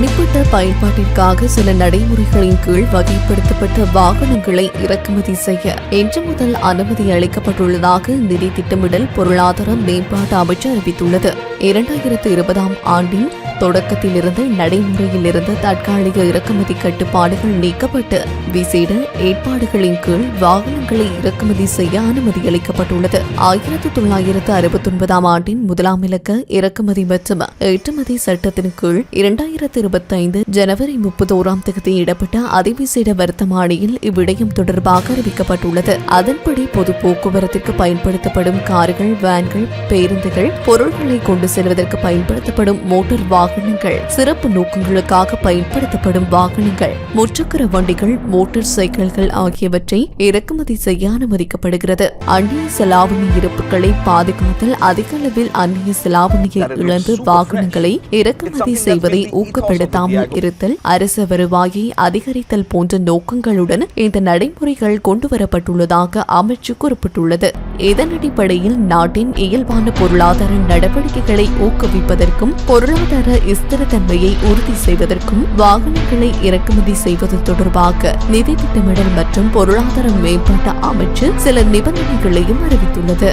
தனிப்பட்ட பயன்பாட்டிற்காக சில நடைமுறைகளின் கீழ் வகைப்படுத்தப்பட்ட வாகனங்களை இறக்குமதி செய்ய இன்று முதல் அனுமதி அளிக்கப்பட்டுள்ளதாக நிதி திட்டமிடல் பொருளாதார மேம்பாட்டு அமைச்சர் அறிவித்துள்ளது. இரண்டாயிரத்து இருபதாம் ஆண்டின் தொடக்கத்திலிருந்து நடைமுறையில் இருந்த தற்காலிக இறக்குமதி கட்டுப்பாடுகள் நீக்கப்பட்டு விசேட ஏற்பாடுகளின் கீழ் வாகனங்களை இறக்குமதி செய்ய அனுமதி அளிக்கப்பட்டுள்ளது. ஆயிரத்தி தொள்ளாயிரத்து அறுபத்தி ஒன்பதாம் ஆண்டின் முதலாம் இலக்க இறக்குமதி மற்றும் ஏற்றுமதி சட்டத்தின் கீழ் இரண்டாயிரத்தி இருபத்தி ஐந்து ஜனவரி முப்பத்தோராம் தேதி இடப்பட்ட அதிவிசேட வர்த்தமானியில் இவ்விடயம் தொடர்பாக அறிவிக்கப்பட்டுள்ளது. அதன்படி பொது போக்குவரத்திற்கு பயன்படுத்தப்படும் கார்கள் வேன்கள் பேருந்துகள் பொருட்களை கொண்டு செல்வதற்கு பயன்படுத்தப்படும் மோட்டார் வாகனங்கள் சிறப்பு நோக்கங்களுக்காக பயன்படுத்தப்படும் வாகனங்கள் முச்சக்கர வண்டிகள் மோட்டார் சைக்கிள்கள் ஆகியவற்றை இறக்குமதி செய்ய அனுமதிக்கப்படுகிறது. அந்நிய செலாவணி இருப்புகளை பாதுகாத்தல் அதிக அளவில் அந்நிய செலாவணியை இழந்து வாகனங்களை இறக்குமதி செய்வதை ஊக்கப்படுத்தாமல் இருத்தல் அரச வருவாயை அதிகரித்தல் போன்ற நோக்கங்களுடன் இந்த நடைமுறைகள் கொண்டுவரப்பட்டுள்ளதாக அமைச்சு குறிப்பிட்டுள்ளது. இதன் அடிப்படையில் நாட்டின் இயல்பான பொருளாதார நடவடிக்கைகளை ஊக்குவிப்பதற்கும் பொருளாதார ஸ்திரத்தன்மையை உறுதி செய்வதற்கும் வாகனங்களை இறக்குமதி செய்வது தொடர்பாக நிதி திட்டமிடல் மற்றும் பொருளாதார மேம்பாட்டு அமைச்சு சில நிபந்தனைகளையும் அறிவித்துள்ளது.